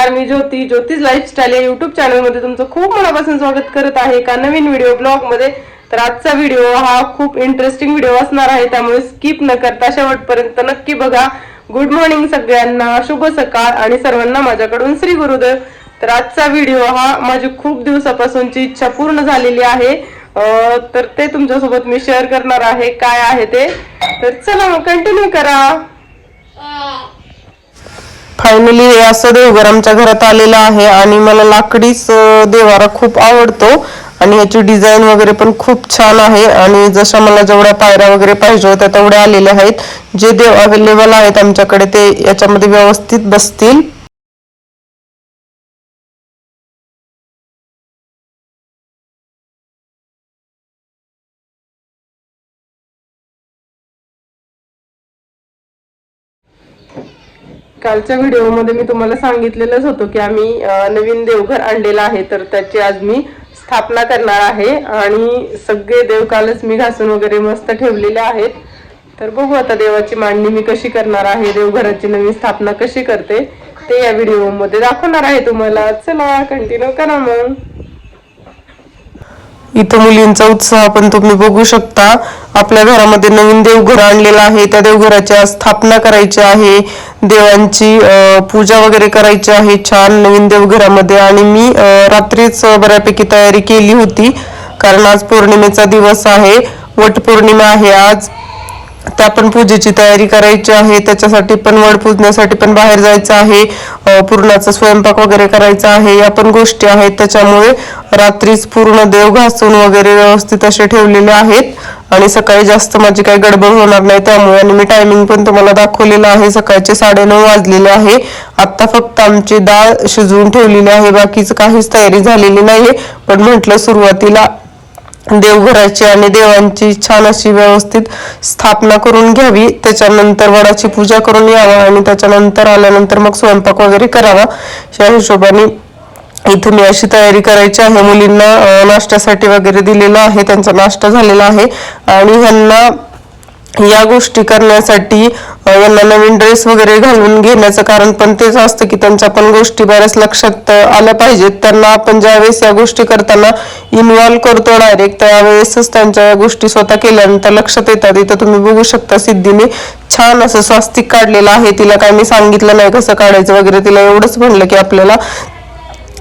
नमस्कार मी ज्योती. ज्योतिष लाईफस्टाईल या युट्यूब चॅनलमध्ये तुमचं खूप मनापासून स्वागत करत आहे का नवीन व्हिडिओ ब्लॉगमध्ये तर आजचा व्हिडिओ हा खूप इंटरेस्टिंग व्हिडिओ असणार आहे त्यामुळे स्किप न करता शेवटपर्यंत नक्की बघा. गुड मॉर्निंग सगळ्यांना शुभ सकाळ आणि सर्वांना माझ्याकडून श्री गुरुदेव तर आजचा व्हिडिओ हा माझी खूप दिवसापासूनची इच्छा पूर्ण झालेली आहे. तर ते तुमच्यासोबत मी शेअर करणार आहे काय आहे ते. तर चला मग कंटिन्यू करा. फायनली हे असं देवघर आमच्या घरात आलेलं आहे आणि मला लाकडीच देवारा खूप आवडतो. आणि ह्याची डिझाईन वगैरे पण खूप छान आहे. आणि जशा मला जेवढ्या पायऱ्या वगैरे पाहिजे होत्या तेवढ्या आलेल्या आहेत. जे देव अवेलेबल आहेत आमच्याकडे ते याच्यामध्ये व्यवस्थित बसतील. कालच्या व्हिडिओमध्ये मी तुम्हाला सांगितलेलंच होतं की आम्ही नवीन देवघर आणलेलं आहे तर त्याची आज मी स्थापना करणार आहे. आणि सगळे देव कालच मी घासून वगैरे मस्त ठेवलेले आहेत. तर बघू आता देवाची मांडणी मी कशी करणार आहे देवघराची नवीन स्थापना कशी करते ते या व्हिडिओमध्ये दाखवणार आहे तुम्हाला. चला कंटिन्यू करा मग. इथं मुलींचा उत्साह पण तुम्ही बघू शकता. आपल्या घरामध्ये नवीन देवघर आणलेलं आहे. त्या देवघराच्या आज स्थापना करायची आहे. देवांची पूजा वगैरे करायची आहे. छान नवीन देवघरामध्ये. आणि मी रात्रीच बऱ्यापैकी तयारी केली होती. कारण आज पौर्णिमेचा दिवस आहे. वटपौर्णिमा आहे आज. त्या पण पूजेची तयारी करायची आहे त्याच्यासाठी पण वड पूजण्यासाठी पण बाहेर जायचं आहे पूर्णाचा स्वयंपाक वगैरे करायचा आहे या पण गोष्टी आहेत. त्याच्यामुळे रात्रीच पूर्ण देव घासून वगैरे व्यवस्थित असे ठेवलेले आहेत. आणि सकाळी जास्त माझी काही गडबड होणार नाही त्यामुळे आणि मी टायमिंग पण तुम्हाला दाखवलेलं आहे. सकाळचे साडेनऊ वाजलेले आहे. आत्ता फक्त आमची डाळ शिजवून ठेवलेली आहे बाकीचं काहीच तयारी झालेली नाहीये. पण म्हटलं सुरुवातीला देवघराची आणि देवांची छान अशी व्यवस्थित स्थापना करून घ्यावी. त्याच्यानंतर वडाची पूजा करून यावं आणि त्याच्यानंतर आल्यानंतर मग स्वयंपाक वगैरे करावा. या हिशोबाने इथं मी अशी तयारी करायची आहे. मुलींना नाश्त्यासाठी वगैरे दिलेलं आहे. त्यांचा नाश्ता झालेला आहे. आणि ह्यांना या गोष्टी करण्यासाठी यांना नवीन ड्रेस वगैरे घालून घेण्याचं कारण पण तेच असतं की त्यांच्या पण गोष्टी बऱ्याच लक्षात आल्या पाहिजेत. त्यांना आपण ज्यावेळेस या गोष्टी करताना इन्व्हॉल्व करतो डायरेक्ट त्यावेळेसच त्यांच्या या गोष्टी स्वतः केल्यानंतर लक्षात येतात. इथं तुम्ही बघू शकता सिद्धीने छान असं स्वास्तिक काढलेलं आहे. तिला काय मी सांगितलं नाही कसं काढायचं वगैरे तिला एवढंच म्हणलं की आपल्याला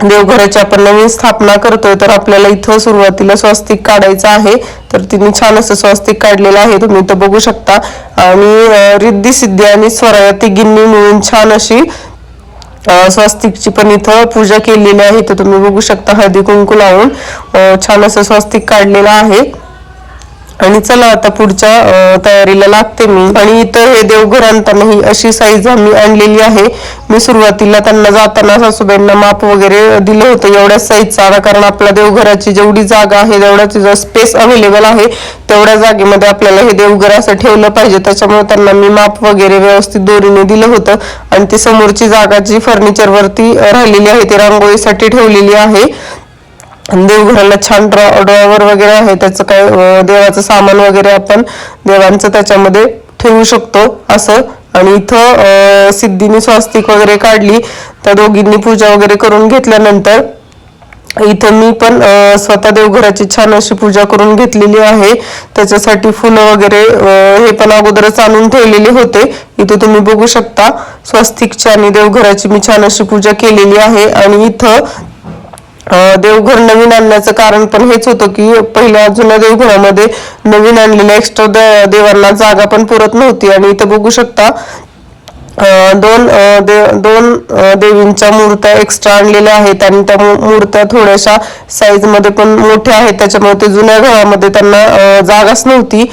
देवघराची आपण नवीन स्थापना करतोय तर आपल्याला इथं सुरुवातीला स्वस्तिक काढायचं आहे. तर तिने छान असं स्वस्तिक काढलेलं आहे तुम्ही इथं बघू शकता. आणि रिद्धी सिद्धी आणि स्वरा गिन्नी तिघींनी मिळून छान अशी स्वस्तिकची पण इथं पूजा केलेली आहे. तर तुम्ही बघू शकता हळदी कुंकू लावून छान असं स्वस्तिक काढलेलं आहे. आणि चला आता पुढच्या तयारीला लागते मी. आणि इथं हे देवघर आणताना ही अशी साईज आम्ही आणलेली आहे. मी सुरुवातीला त्यांना जाताना सासूबाईंना माप वगैरे दिलं होतं. एवढ्या साईजचा आता कारण आपल्या देवघराची जेवढी जागा आहे तेवढ्याच स्पेस अवेलेबल आहे तेवढ्या जागेमध्ये आपल्याला हे देवघर असं ठेवलं पाहिजे. त्याच्यामुळे त्यांना मी माप वगैरे व्यवस्थित दोरीने दिलं होतं. आणि ती समोरची जागा जी फर्निचर वरती राहिलेली आहे ती रांगोळीसाठी ठेवलेली आहे. देवघराला छान ड्रॉ ड्रॉवर वगैरे आहे त्याचं काय देवाचं सामान वगैरे आपण देवांचं त्याच्यामध्ये ठेवू शकतो असं. आणि इथं सिद्धीने स्वास्तिक वगैरे काढली त्या दोघींनी पूजा वगैरे करून घेतल्यानंतर इथं मी पण स्वतः देवघराची छान अशी पूजा करून घेतलेली आहे. त्याच्यासाठी फुलं वगैरे हे पण अगोदरच आणून ठेवलेले होते. इथं तुम्ही बघू शकता स्वस्तिकची आणि देवघराची मी छान अशी पूजा केलेली आहे. आणि इथं देवघर नवीन आणण्याचं कारण पण हेच होतं की पहिल्या जुन्या देवघरामध्ये नवीन आणलेल्या एक्स्ट्रा देवांना जागा पण पुरत नव्हती. आणि इथं बघू शकता दोन दे दोन देवींच्या मूर्त्या एक्स्ट्रा आणलेल्या आहेत आणि त्या मूर्त्या थोड्याशा साईजमध्ये पण मोठ्या आहेत. त्याच्यामुळे ते जुन्या घरामध्ये त्यांना जागाच नव्हती.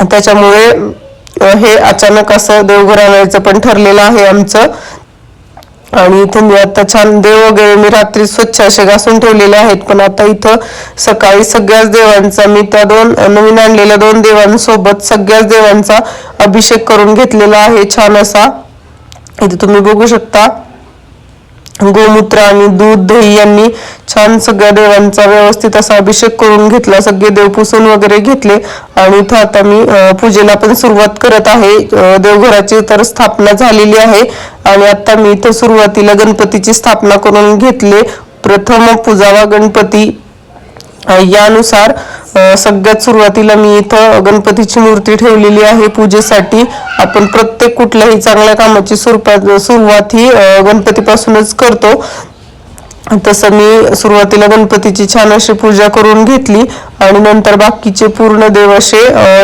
त्याच्यामुळे हे अचानक असं देवघर आणायचं पण ठरलेलं आहे आमचं. आणि इथं मी आता छान देव वगैरे मी रात्री स्वच्छ असे घासून ठेवलेले आहेत पण आता इथं सकाळी सगळ्याच देवांचा मी त्या दोन नवीन आणलेल्या दोन देवांसोबत सगळ्याच देवांचा अभिषेक करून घेतलेला आहे छान असा. इथे तुम्ही बघू शकता. गोमूत्र आणि दूध दही यांनी छान सगळ्या देवांचा व्यवस्थित असा अभिषेक करून घेतला. सगळे देव पुसून वगैरे घेतले. आणि इथं आता मी पूजेला पण सुरुवात करत आहे. देवघराची तर स्थापना झालेली आहे. आणि आता मी इथं सुरुवातीला गणपतीची स्थापना करून घेतले. प्रथम पूजावा गणपती. यानुसार सगळ्यात सुरुवातीला मी इथं गणपतीची मूर्ती ठेवलेली आहे पूजेसाठी. आपण प्रत्येक कुठल्याही चांगल्या कामाची सुरुवात सुरुवात ही गणपतीपासूनच करतो. तसं मी सुरुवातीला गणपतीची छान अशी पूजा करून घेतली आणि नंतर बाकीचे पूर्ण देव असे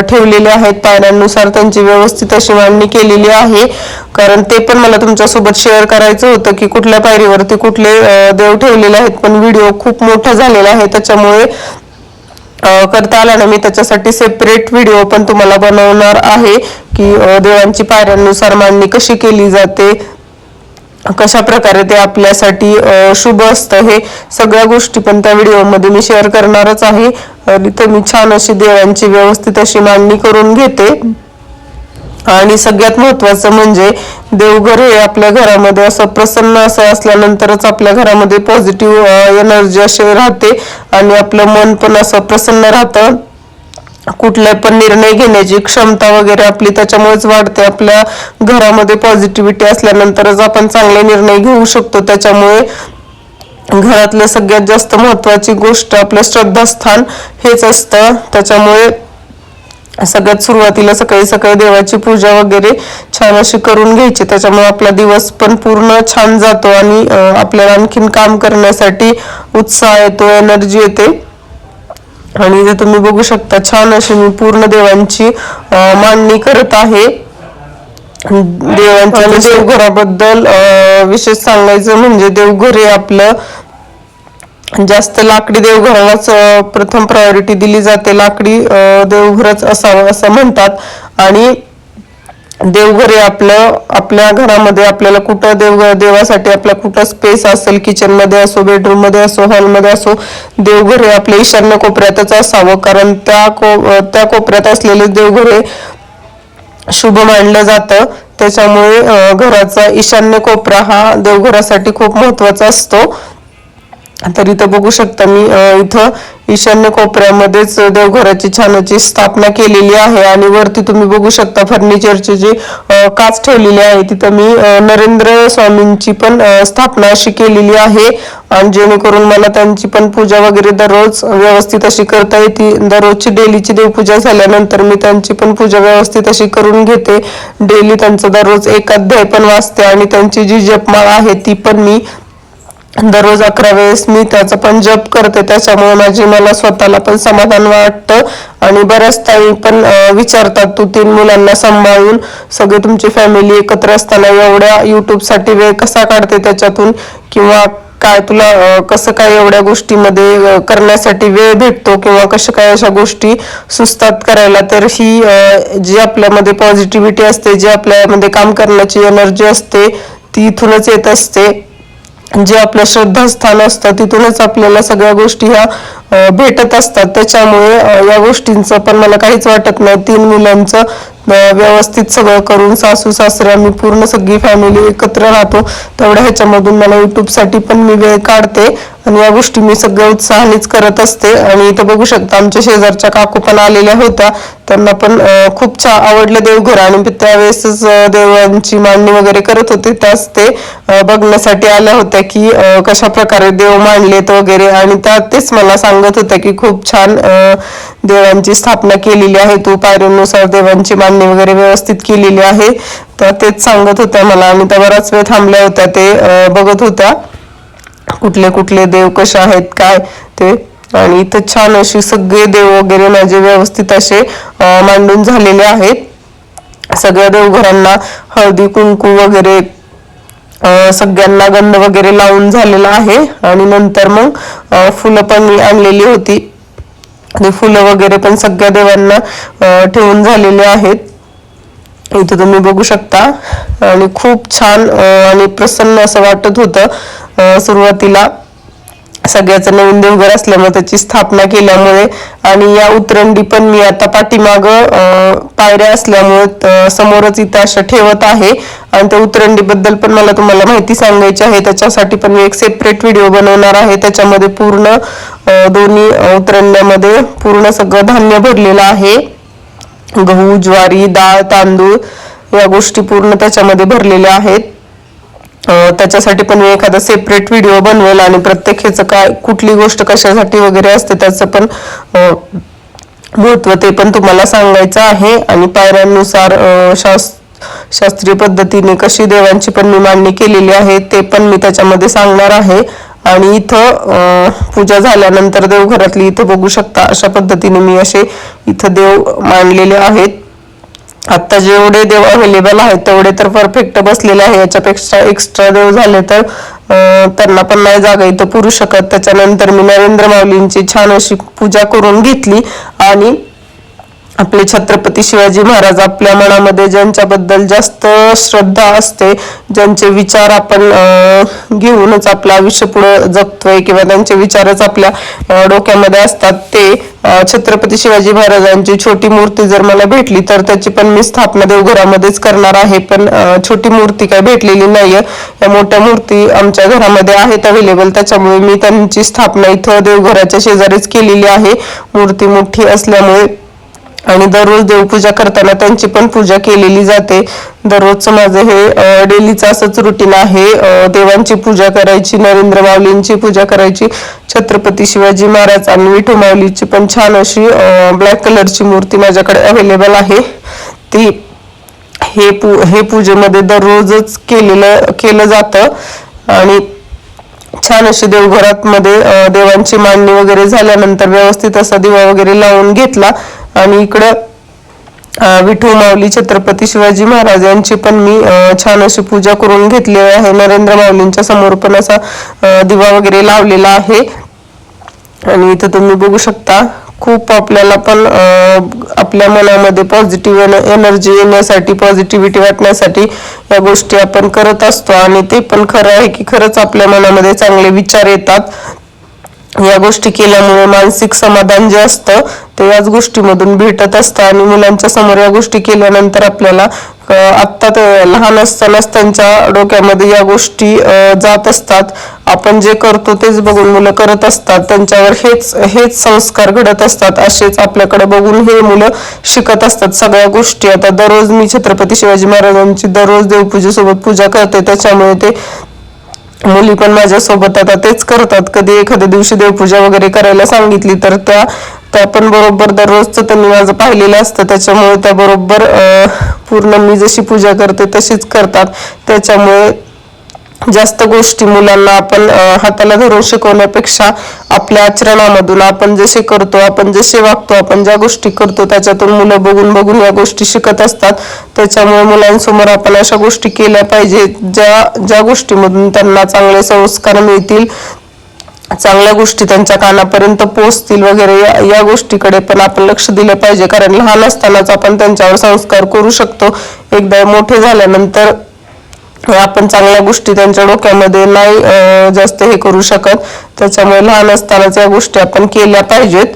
ठेवलेले आहेत. पायऱ्यांनुसार त्यांची व्यवस्थित अशी मांडणी केलेली आहे. कारण ते पण मला तुमच्यासोबत शेअर करायचं होतं की कुठल्या पायरीवरती कुठले देव ठेवलेले आहेत. पण व्हिडिओ खूप मोठा झालेला आहे. त्याच्यामुळे करता आला ना मी त्याच्यासाठी सेपरेट व्हिडिओ पण तुम्हाला बनवणार आहे की देवांची पायऱ्यांनुसार मांडणी कशी केली जाते. कशा प्रकारे ते आपल्यासाठी शुभ असतं हे सगळ्या गोष्टी पण त्या व्हिडिओमध्ये मी शेअर करणारच आहे. आणि मी छान अशी देवांची व्यवस्थित अशी मांडणी करून घेते. आणि सगळ्यात महत्वाचं म्हणजे देवघर हे आपल्या घरामध्ये असं प्रसन्न असं असल्यानंतरच आपल्या घरामध्ये पॉझिटिव्ह एनर्जी अशी राहते. आणि आपलं मन पण असं प्रसन्न राहतं. कुठल्या पण निर्णय घेण्याची क्षमता वगैरे आपली त्याच्यामुळेच वाढते. आपल्या घरामध्ये पॉझिटिव्हिटी असल्यानंतरच आपण चांगले निर्णय घेऊ शकतो. त्याच्यामुळे घरातल्या सगळ्यात जास्त महत्वाची गोष्ट आपलं श्रद्धास्थान हेच असतं. त्याच्यामुळे सगळ्यात सुरुवातीला सकाळी सकाळी देवाची पूजा वगैरे छान अशी करून घ्यायची. त्याच्यामुळे आपला दिवस पण पूर्ण छान जातो आणि आपल्याला आणखीन काम करण्यासाठी उत्साह येतो एनर्जी येते. आणि इथे तुम्ही बघू शकता छान अशी मी पूर्ण देवांची मांडणी करत आहे. देवांच्या देवघराबद्दल अं, विशेष सांगायचं म्हणजे देवघर हे आपलं जास्त लाकडी देवघरालाच प्रथम प्रायोरिटी दिली जाते. लाकडी देवघरच असावं असं म्हणतात. आणि देवघर हे आपलं आपल्या घरामध्ये आपल्याला कुठं देव देवासाठी आपला कुठं स्पेस असेल किचनमध्ये असो बेडरूममध्ये असो हॉलमध्ये असो देवघर हे आपल्या ईशान्य कोपऱ्यातच असावं. कारण त्या को त्या कोपऱ्यात असलेले देवघर हे शुभ मानलं जातं. त्याच्यामुळे घराचा ईशान्य कोपरा हा देवघरासाठी खूप महत्त्वाचा असतो. तर इथं बघू शकता मी इथं ईशान्य कोपऱ्यामध्येच देवघराची छानाची स्थापना केलेली आहे आणि वरती तुम्ही बघू शकता फर्निचरची जी काच ठेवलेली आहे तिथं मी नरेंद्र स्वामींची पण स्थापना अशी केलेली आहे. आणि जेणेकरून मला त्यांची पण पूजा वगैरे दररोज व्यवस्थित अशी करता येते. दररोजची डेलीची देवपूजा झाल्यानंतर मी त्यांची पण पूजा व्यवस्थित अशी करून घेते. डेली त्यांचं दररोज एक अध्याय पण वाचते आणि त्यांची जी जपमाळ आहे ती पण मी दररोज अकरा वेळेस मी त्याचा पण जप करते. त्याच्यामुळे माझी मला स्वतःला पण समाधान वाटतं. आणि बऱ्याच ताई पण विचारतात तू तीन मुलांना सांभाळून सगळी तुमची फॅमिली एकत्र असताना एवढ्या युट्यूबसाठी वेळ कसा काढते त्याच्यातून? किंवा काय तुला कसं काय एवढ्या गोष्टीमध्ये करण्यासाठी वेळ भेटतो? किंवा कसं काय अशा गोष्टी सुस्तात करायला? तर ही जी आपल्यामध्ये पॉझिटिव्हिटी असते जी आपल्यामध्ये काम करण्याची एनर्जी असते ती इथूनच येत असते. जे आपलं श्रद्धास्थान असतं तिथूनच आपल्याला सगळ्या गोष्टी ह्या भेटत असतात. त्याच्यामुळे या गोष्टींचं पण मला काहीच वाटत नाही. तीन मुलांचं व्यवस्थित सगळं करून सासू सासरे आम्ही पूर्ण सगळी फॅमिली एकत्र राहतो. तेवढ्या ह्याच्यामधून मला युट्यूबसाठी पण मी वेळ काढते. आणि या गोष्टी मी सगळ्या उत्साहानेच करत असते. आणि इथं बघू शकता आमच्या शेजारच्या काकू पण आलेल्या होत्या. त्यांना पण खूप छान आवडलं देवघर. आणि त्यावेळेसच देवांची मांडणी वगैरे करत होते. त्याच ते बघण्यासाठी आल्या होत्या की कशा प्रकारे देव मांडलेत वगैरे. आणि त्या तेच मला सांगत होत्या की खूप छान देवांची स्थापना केलेली आहे. तू पायरीनुसार देवांची मांडणी वगैरे व्यवस्थित केलेली आहे. तर तेच सांगत होत्या मला. आणि त्या बराच वेळ थांबल्या होत्या. ते बघत होत्या. कुठले कुठले देव कसे आहेत काय ते. आणि इथं छान अशी सगळे देव वगैरे माझे व्यवस्थित असे मांडून झालेले आहेत. सगळ्या देवघरांना हळदी कुंकू वगैरे सगळ्यांना गंध वगैरे लावून झालेला आहे. आणि नंतर मग फुलं पण मी आणलेली होती. आणि फुलं वगैरे पण सगळ्या देवांना ठेवून झालेले आहेत. इथं तुम्ही बघू शकता. आणि खूप छान आणि प्रसन्न असं वाटत होतं. सुरुवातीला सगळ्याचं नवीन देवघर असल्यामुळे त्याची स्थापना केल्यामुळे आणि या उतरंडी पण मी आता पाठीमाग पायऱ्या असल्यामुळे समोरच इथं अशा ठेवत आहे. आणि त्या उतरंडीबद्दल पण मला तुम्हाला माहिती सांगायची आहे. त्याच्यासाठी पण मी एक सेपरेट व्हिडिओ बनवणार आहे. त्याच्यामध्ये पूर्ण दोन्ही उतरंड्यामध्ये पूर्ण सगळं धान्य भरलेलं आहे. गहू ज्वारी डाळ तांदूळ या गोष्टी पूर्ण त्याच्यामध्ये भरलेल्या आहेत. त्याच्यासाठी पण मी एखादा सेपरेट व्हिडिओ बनवेल आणि प्रत्येक ह्याचं काय कुठली गोष्ट कशासाठी वगैरे असते त्याचं पण महत्त्व ते पण तुम्हाला सांगायचं आहे. आणि पायऱ्यांनुसार अं, शास्त्रीय पद्धतीने कशी देवांची पण मी मांडणी केलेली आहे ते पण मी त्याच्यामध्ये सांगणार आहे. आणि इथं पूजा झाल्यानंतर देवघरातली इथं बघू शकता अशा पद्धतीने मी असे इथं देव मांडलेले आहेत. आता जेवढे देव अवेलेबल आहेत तेवढे तर परफेक्ट बसलेले आहे. याच्यापेक्षा एक्स्ट्रा देव झाले तर त्यांना पण नाही जागा इथं पुरू शकत. त्याच्यानंतर मी नरेंद्र माऊलींची छान अशी पूजा करून घेतली. आणि आपले छत्रपती शिवाजी महाराज आपल्या मनामध्ये ज्यांच्याबद्दल जास्त श्रद्धा असते ज्यांचे विचार आपण घेऊनच आपलं आयुष्य पुढे जगतोय किंवा त्यांचे विचारच आपल्या डोक्यामध्ये असतात ते छत्रपती शिवाजी महाराजांची छोटी मूर्ती जर मला भेटली तर त्याची पण मी स्थापना देवघरामध्येच करणार आहे. पण छोटी मूर्ती काय भेटलेली नाहीये. या मोठ्या मूर्ती आमच्या घरामध्ये आहेत अवेलेबल त्याच्यामुळे मी त्यांची स्थापना इथं देवघराच्या शेजारीच केलेली आहे. मूर्ती मोठी असल्यामुळे आणि दररोज देवपूजा करताना त्यांची पण पूजा केलेली जाते. दररोजचं माझं हे डेलीचं असंच रुटीन आहे. देवांची पूजा करायची नरेंद्र माऊलींची पूजा करायची छत्रपती शिवाजी महाराज आणि विठू माऊलीची पण छान अशी ब्लॅक कलरची मूर्ती माझ्याकडे अवेलेबल आहे. ती हे पू हे पूजेमध्ये दररोजच केलेलं केलं जातं. आणि छान अशी देवघरात मध्ये देवांची मांडणी वगैरे झाल्यानंतर व्यवस्थित असा दिवा वगैरे लावून घेतला. आणि इकडं विठू माऊली छत्रपती शिवाजी महाराज यांची पण मी छान अशी पूजा करून घेतली आहे. नरेंद्र माऊलींच्या समोर पण असा दिवा वगैरे लावलेला आहे. आणि इथं तुम्ही बघू शकता खूप आपल्याला पण आपल्या मनामध्ये पॉझिटिव्ह एनर्जी येण्यासाठी पॉझिटिव्हिटी वाटण्यासाठी या गोष्टी आपण करत असतो. आणि ते पण खरं आहे की खरंच आपल्या मनामध्ये चांगले विचार येतात. या गोष्टी केल्यामुळे मानसिक समाधान जे असतं ते याच गोष्टीमधून भेटत असतं. आणि मुलांच्या समोर या गोष्टी केल्यानंतर आपल्याला आत्ता लहान असतानाच त्यांच्या डोक्यामध्ये या गोष्टी जात असतात. आपण जे करतो तेच बघून मुलं करत असतात. त्यांच्यावर हेच हेच संस्कार घडत असतात. असेच आपल्याकडे बघून हे मुलं शिकत असतात. सगळ्या गोष्टी. आता दररोज मी छत्रपती शिवाजी महाराजांची दररोज देवपूजेसोबत पूजा करते. त्याच्यामुळे ते मुली पण माझ्यासोबत आता तेच करतात. कधी एखाद्या दिवशी देवपूजा वगैरे करायला सांगितली तर त्या त्या पण बरोबर दररोजचं त्यांनी माझं पाहिलेलं असतं. त्याच्यामुळे त्या बरोबर पूर्ण मी जशी पूजा करते तशीच करतात. त्याच्यामुळे जास्त गोष्टी मुलांना आपण हाताला धरून शिकवण्यापेक्षा आपल्या आचरणामधून आपण जसे करतो आपण जसे वागतो आपण ज्या गोष्टी करतो त्याच्यातून मुलं बघून बघून या गोष्टी शिकत असतात. त्याच्यामुळे मुलांसमोर आपण अशा गोष्टी केल्या पाहिजेत ज्या ज्या गोष्टीमधून त्यांना चांगले संस्कार मिळतील चांगल्या गोष्टी त्यांच्या कानापर्यंत पोहोचतील वगैरे या, या गोष्टीकडे पण आपण लक्ष दिलं पाहिजे. कारण लहान असतानाच आपण त्यांच्यावर संस्कार करू शकतो. एकदा मोठे झाल्यानंतर आपण चांगल्या गोष्टी त्यांच्या डोक्यामध्ये नाही जास्त हे करू शकत. त्याच्यामुळे लहान असतानाच या गोष्टी आपण केल्या पाहिजेत.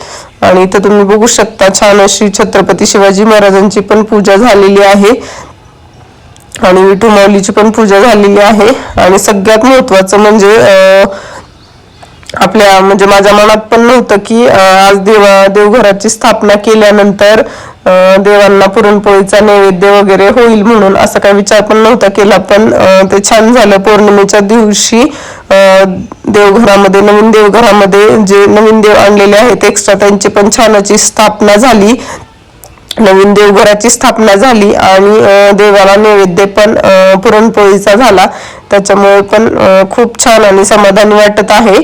आणि इथं तुम्ही बघू शकता छान अशी छत्रपती शिवाजी महाराजांची पण पूजा झालेली आहे. आणि विठू माऊलीची पण पूजा झालेली आहे. आणि सगळ्यात महत्वाचं म्हणजे अं, आपल्या म्हणजे माझ्या मनात पण नव्हतं की आज देवा देवघराची स्थापना केल्यानंतर देवांना पुरणपोळीचा नैवेद्य वगैरे होईल म्हणून असा काही विचार पण नव्हता केला. पण ते छान झालं पौर्णिमेच्या दिवशी देवघरामध्ये नवीन देवघरामध्ये जे नवीन देव आणलेले आहेत एक्स्ट्रा त्यांची पण छानची स्थापना झाली. नवीन देवघराची स्थापना झाली आणि देवाला नैवेद्य पण पुरणपोळीचा झाला. त्याच्यामुळे पण खूप छान आणि समाधानी वाटत आहे.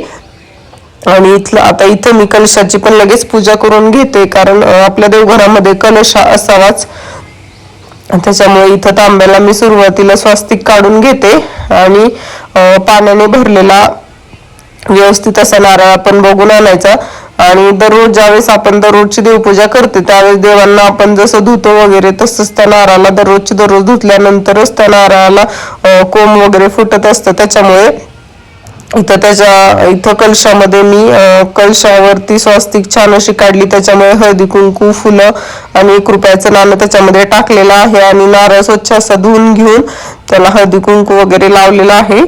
आणि इथलं आता इथं मी कलशाची पण लगेच पूजा करून घेते कारण आपल्या देवघरामध्ये कलश असावाच. त्याच्यामुळे इथं तांब्याला मी सुरुवातीला स्वास्तिक काढून घेते आणि पाण्याने भरलेला व्यवस्थित असा नारळ आपण बघून आणायचा. आणि दररोज ज्यावेळेस आपण दररोजची देवपूजा करते त्यावेळेस देवांना आपण जसं धुतो वगैरे तसंच त्या नारळाला दररोजची दररोज धुतल्यानंतरच त्या नारळाला कोंब वगैरे फुटत असतं. त्याच्यामुळे इथं त्याच्या इथं कलशामध्ये मी कलशावरती स्वस्तिक छान अशी काढली. त्याच्यामुळे हळदी कुंकू फुलं आणि एक रुपयाचं नाणं त्याच्यामध्ये टाकलेलं आहे आणि नारळ स्वच्छ असा धुवून घेऊन त्याला हळदी कुंकू वगैरे लावलेलं आहे.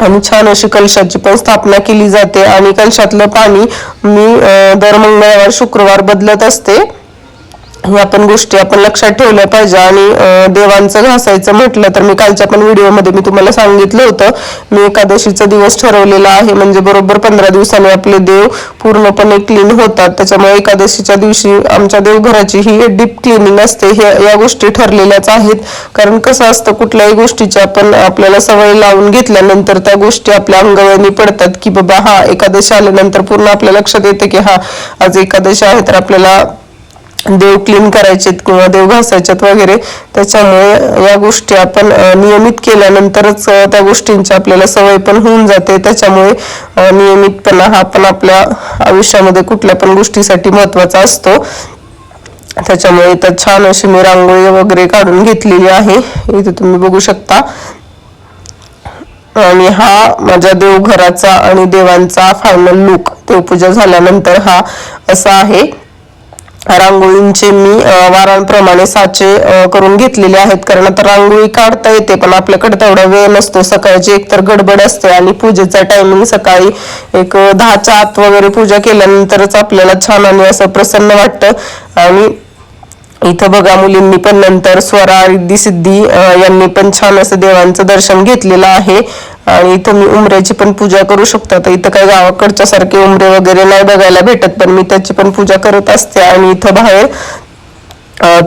आणि छान अशी कलशाची पण स्थापना केली जाते. आणि कलशातलं पाणी मी दर मंगळवार शुक्रवार बदलत असते. ह्या पण गोष्टी आपण लक्षात ठेवल्या पाहिजे. आणि देवांचं घासायचं म्हटलं तर मी कालच्या पण व्हिडिओमध्ये मी तुम्हाला सांगितलं होतं मी एकादशीचा दिवस ठरवलेला आहे. म्हणजे बरोबर पंधरा दिवसांनी आपले देव पूर्णपणे क्लीन होतात. त्याच्यामुळे एकादशीच्या दिवशी आमच्या देवघराची ही डीप क्लिनिंग असते. हे या गोष्टी ठरलेल्याच आहेत. कारण कसं असतं कुठल्याही गोष्टीची आपण आपल्याला सवय लावून घेतल्यानंतर त्या गोष्टी आपल्या अंगवळणी पडतात की बाबा हा एकादशी आल्यानंतर पूर्ण आपल्या लक्षात येतं की हा आज एकादशी आहे तर आपल्याला देव क्लीन करायचेत किंवा देव घासायच्यात वगैरे. त्याच्यामुळे या गोष्टी आपण नियमित केल्यानंतरच त्या गोष्टींची आपल्याला सवय पण होऊन जाते. त्याच्यामुळे नियमितपणा हा पण आपल्या आयुष्यामध्ये कुठल्या पण गोष्टीसाठी महत्त्वाचा असतो. त्याच्यामुळे इथं छान अशी मी रांगोळी वगैरे काढून घेतलेली आहे. इथे तुम्ही बघू शकता. आणि हा माझ्या देवघराचा आणि देवांचा फायनल लुक देवपूजा झाल्यानंतर हा असा आहे. रांगोळींचे मी वारांप्रमाणे साचे करून घेतलेले आहेत. कारण आता रांगोळी काढता येते पण आपल्याकडे तेवढा वेळ नसतो. सकाळची एक तर गडबड असते आणि पूजेचा टायमिंग सकाळी एक दहाच्या आत वगैरे पूजा केल्यानंतरच आपल्याला छान आणि असं प्रसन्न वाटतं. आणि इथं बघा मुलींनी पण नंतर स्वरा रिद्धी सिद्धी यांनी पण छान असं देवांचं दर्शन घेतलेलं आहे. आणि इथं मी उमऱ्याची पण पूजा करू शकता. तर इथं काही गावाकडच्या सारखे उमरे वगैरे नाही बघायला भेटत पण मी त्याची पण पूजा करत असते. आणि इथं बाहेर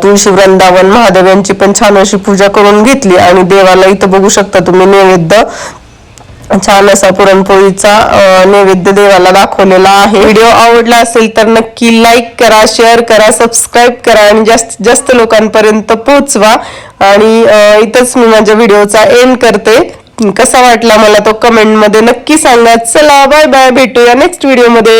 तुळशी वृंदावन महादेव यांची पण छान अशी पूजा करून घेतली. आणि देवाला इथं बघू शकता तुम्ही नैवेद्य. छान असा पुरणपोळीचा नैवेद्य देवाला दाखवलेला आहे. व्हिडिओ आवडला असेल तर नक्की लाईक करा शेअर करा सबस्क्राईब करा आणि जास्तीत जास्त लोकांपर्यंत पोहोचवा. आणि इथंच मी माझ्या व्हिडिओचा एंड करते. कसा वाटला मला तो कमेंटमध्ये नक्की सांगा. चला बाय बाय भेटूया नेक्स्ट व्हिडिओमध्ये.